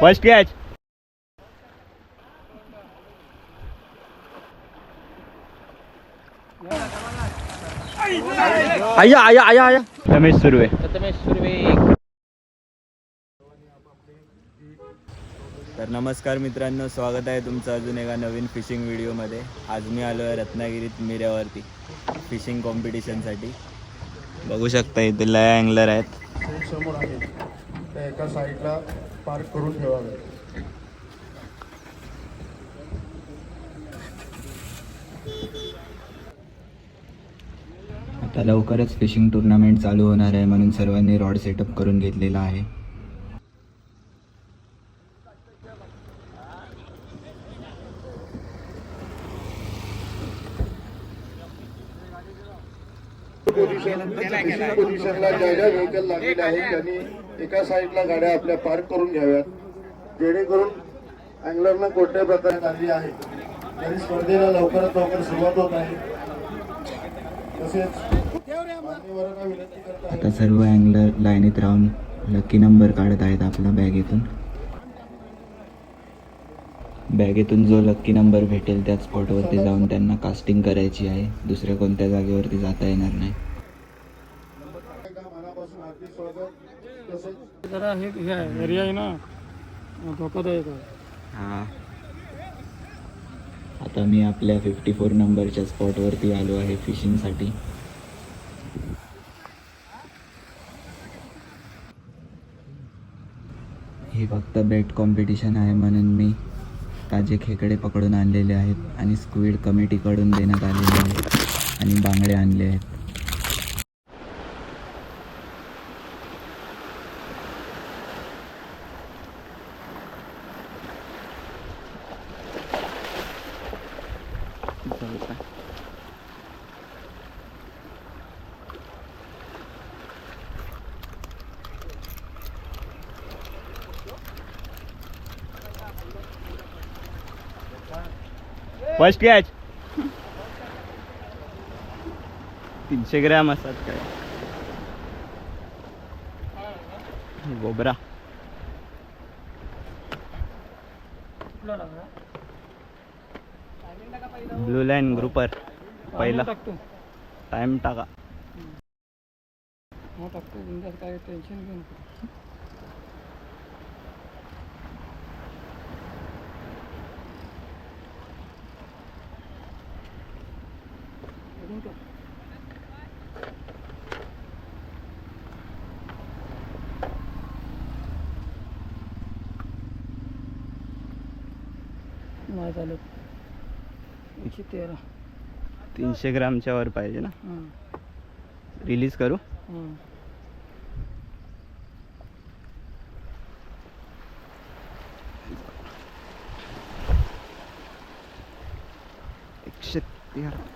First catch आया आया आया आया रमेश सुर्वे प्रथमेश सुर्वे तर नमस्कार मित्रांनो स्वागत आहे तुमचं अजून एका नवीन फिशिंग व्हिडिओमध्ये आज मी आलो आहे रत्नागिरीत मिऱ्यावरती फिशिंग कॉम्पिटिशनसाठी बघू शकता इथे लय अँगलर आहेत. त्या एका साईडला पार्क करून ठेवावे. आता लवकरच फिशिंग टुर्नामेंट चालू होणार आहे म्हणून सर्वांनी रॉड सेटअप करून घेतलेला आहे. पोझिशन पोझिशनला ज्या ज्या व्हेकल लागलेले आहेत त्यांनी एका साईडला गाड्या आपल्या पार्क करून घ्याव्यात. जेणेकरून अँगलरना कोणत्या प्रकारे आली आहे. तरी स्पर्धेला लवकरात लवकर सुरुवात होत आहे. तसेच आता सर्व अँगलर लाईनीत राहून लकी नंबर काढत आहेत आपला बॅगेतून. बॅगेतून जो लक्की नंबर भेटेल त्याच स्पॉटवरती जाऊन त्यांना कास्टिंग करायची आहे. दुसऱ्या कोणत्या जागेवरती जाता येणार नाही मनापासून हार्दिक स्वागत तसेच जरा हे हे आहे एरिया आहे ना. धोकादायक आहे. हां. आता मी आपल्या फिफ्टी फोर नंबरच्या स्पॉटवरती आलो आहे फिशिंगसाठी हे फक्त बेट कॉम्पिटिशन आहे म्हणून मी ताजे खेकडे पकडून आणलेले आहेत आणि स्क्वीड कमिटीकडून देण्यात आलेले आहेत आणि बांगडे आणले आहेत. फर्स्ट कॅच तीनशे ग्रॅम असतात काय गोबरा कुठला टाकला ब्लू लाईन ग्रुपर पहिला. टाइम टाका. काय टेन्शन घेऊ नको. बघून टाक. नाही चालत एकशे तेरा तीनशे ग्रामच्या वर पाहिजे ना. रिलीज करू? एकशे तेरा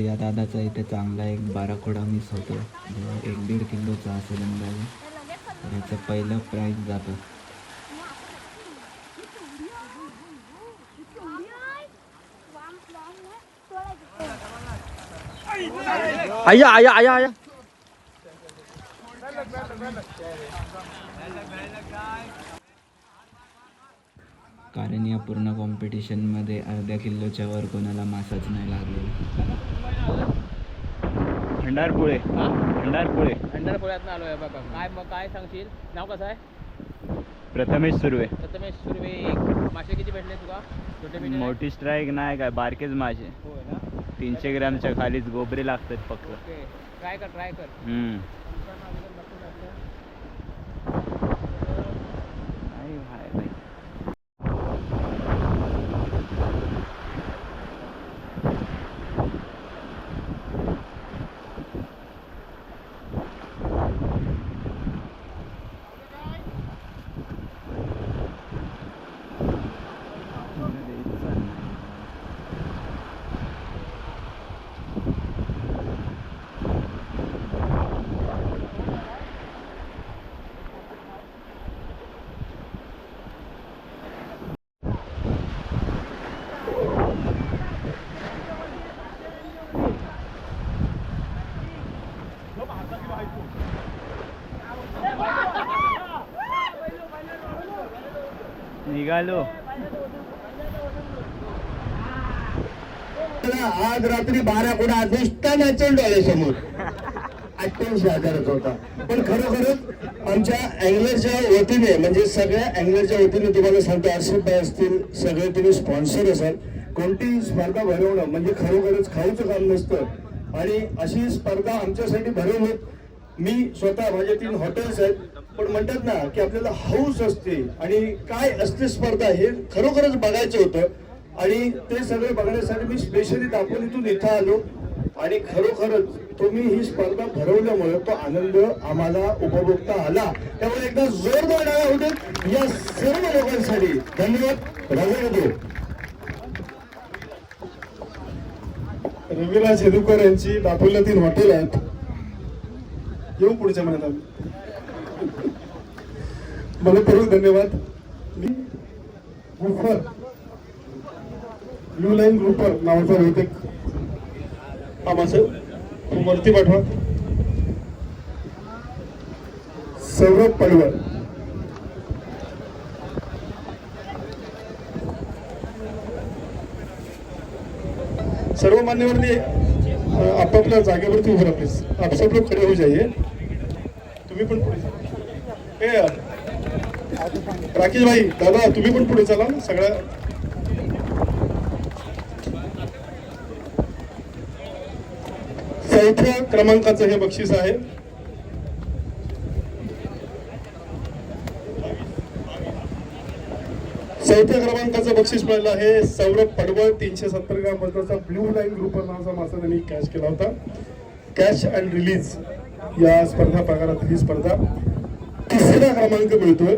या दादाचा इथे चांगला एक बारा खोडा मिस होतो एक दीड किलोचा असेल अंदाजे तर याचं पहिलं प्राईज जातं. आया आया आया आया. कारण या पूर्ण कॉम्पिटिशनमध्ये अर्ध्या किलोच्या वर कोणाला मासाच नाही लागलेला भंडारपुळे. भंडारपुळे. पंढरपुरात आलो आहे बघा. काय मग काय सांगशील? नाव कसं आहे? प्रथमेश सुर्वे. प्रथमेश सुर्वे मासे किती भेटले तुला? छोटे मोठी स्ट्राईक नाही काय बारकेच मासे. तीनशे ग्रॅमच्या खालीच गोबरे लागतात फक्त. ओके. ट्राय कर ट्राय कर. निघालो. आज रात्री बारा कोणा नुसता आले समोर अठ्ठ्याऐंशी हजारच होता. पण खरोखरच आमच्या अँगलरच्या वतीने म्हणजे सगळ्या अँगलरच्या वतीने तुम्हाला सांगतो आसिफ भाई असतील सगळे तुम्ही स्पॉन्सर असाल. कोणतीही स्पर्धा भरवणं म्हणजे खरोखरच खाऊचं काम नसतं. आणि अशी स्पर्धा आमच्यासाठी भरवणं मी स्वतः माझ्या तीन हॉटेल्स आहेत पण म्हणतात ना की आपल्याला हौस असते आणि काय असते स्पर्धा हे खरोखरच बघायचं होतं. आणि ते सगळं बघण्यासाठी मी स्पेशली दापोलीतून इथं आलो. आणि खरोखरच तुम्ही ही स्पर्धा भरवल्यामुळे तो आनंद आम्हाला उपभोगता आला. त्यामुळे एकदा जोरदार टाळ्या होते या सर्व लोकांसाठी. धन्यवाद. राजा देव रविराज हेदुकर यांची तीन हॉटेल आहेत. येऊ पुढच्या महिन्यात आम्ही मनपूर्वक धन्यवाद. मी ग्रुपर ब्लू लाईन ग्रुपर नावाचा बहुतेक हा माझं वरती पाठवा. सौरभ पडवळ. सर्व मान्यवरती आपापल्या जागेवरती उभं राहा प्लीज आप सब लोग खड़े हो जाइए तुम्ही पण पुढे चला. राकेश भाई दादा तुम्ही पण पुढे चला सगळ्या. चौथ्या क्रमांकाचं हे बक्षीस आहे. चौथ्या क्रमांकाचं बक्षीस मिळालं आहे. सौरभ पडवळ तीनशे सत्तर ग्राम वजनाचा ब्ल्यू लाईन ग्रुप नावाचा मासा त्यांनी कॅश केला होता. कॅश अँड रिलीज या स्पर्धा प्रकारात ही स्पर्धा तिसरा क्रमांक मिळतोय.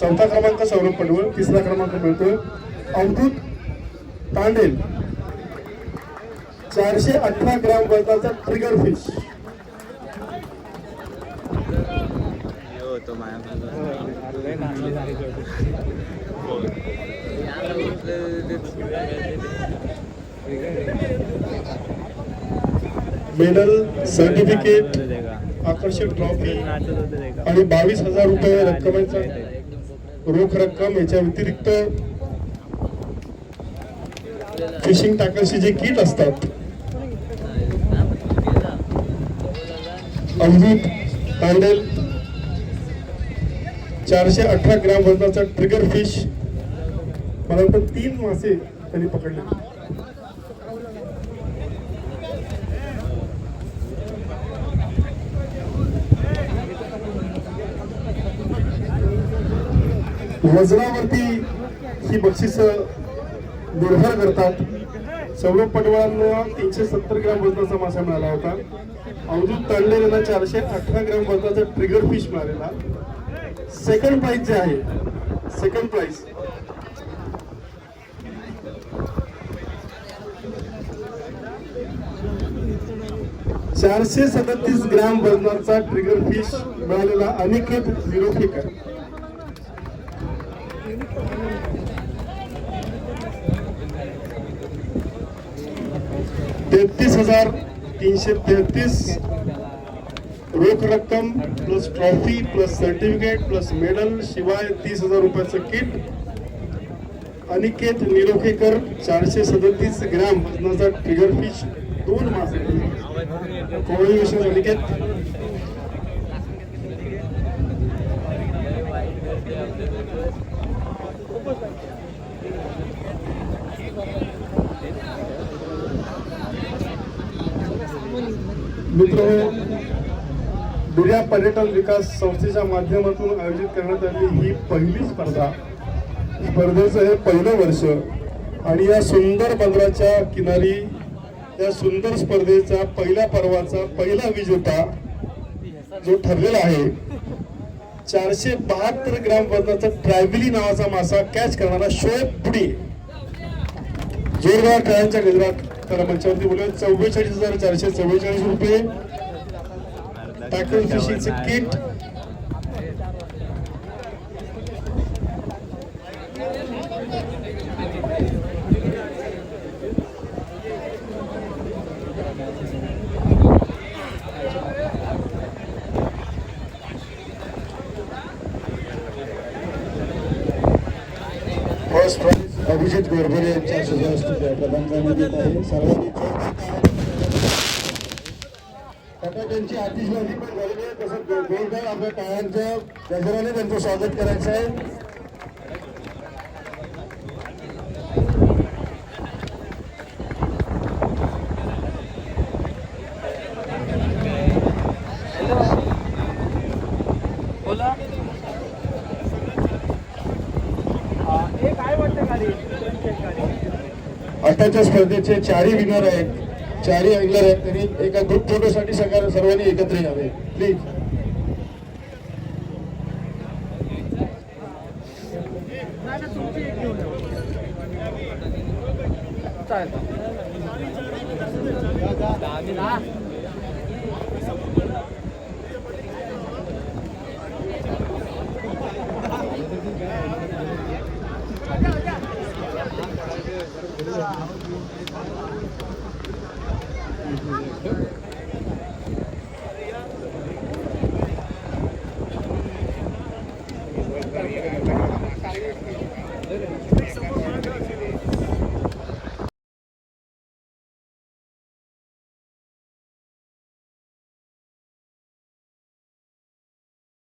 चौथा क्रमांक सौरभ पडवळ तिसरा क्रमांक मिळतोय. अवधूत तांडेल चारशे अठरा ग्राम वजनाचा ट्रिगर फिश होतो मेडल सर्टिफिकेट आकर्षक ट्रॉफी आणि बावीस हजार रुपये रक्कमेचा रोख रक्कम याच्या व्यतिरिक्त फिशिंग टाकरची जे किट असतात अमृत तांडेल चारशे अठरा ग्रॅम वजनाचा ट्रिगर फिश मला वाटतं तीन मासे त्यांनी पकडले. वजनावरती ही बक्षीस निर्भर करतात. सौरभ पटवाळांना तीनशे सत्तर ग्राम वजनाचा मासा मिळाला होता. अवधूत तांडलेला चारशे अठरा ग्रॅम वजनाचा ट्रिगर फिश मिळालेला. सेकंड प्राइज जे आहे. सेकंड प्राइज चारशे सदतीस ग्रॅम वजनाचा ट्रिगर फिश मिळालेला अनिकेत विरोधीकर. तेहतीस हजार तीनशे तेहतीस रोख रक्कम plus trophy plus certificate plus medal शिवाय तीस हजार रुपयाचं किट अनिकेत निरोखेकर चारशे सदतीस ग्रॅम वजनाचा ट्रिगर फिश दोन मासे. कॉंग्रॅच्युलेशन अनिकेत. मित्र बिर्या पर्यटन विकास संस्थेच्या माध्यमातून आयोजित करण्यात आली ही पहिली स्पर्धा. स्पर्धेचं हे पहिलं वर्ष. आणि या सुंदर बंदराच्या किनारी या सुंदर स्पर्धेचा पहिल्या पर्वाचा पहिला विजेता जो ठरलेला आहे चारशे बहात्तर ग्राम वजनाचा ट्रॅव्हली नावाचा मासा कॅच करणारा शोएब पुढे जोरदार खेळांच्या गजरात त्याला मंचावरती बोलूया चव्वेचाळीस हजार चारशे चव्वेचाळीस रुपये. Tackle फिशिंगचे kit first prize Abhijit Gorbhare यांच्या सुजास्ती प्रदान करण्यात येत आहे सर्वांनी फटाक्यांची आतिषबाजी पण झालेली आहे तसंच जोरदार आपल्या टाळ्यांच्या गजराने त्यांचं स्वागत करायचं आहे. हे आताच्या स्पर्धेचे चारही विनर आहेत. चारही अँगलर आहेत त्यांनी एका ग्रुप फोटोसाठी सगळ्या सर्वांनी एकत्र यावे. Please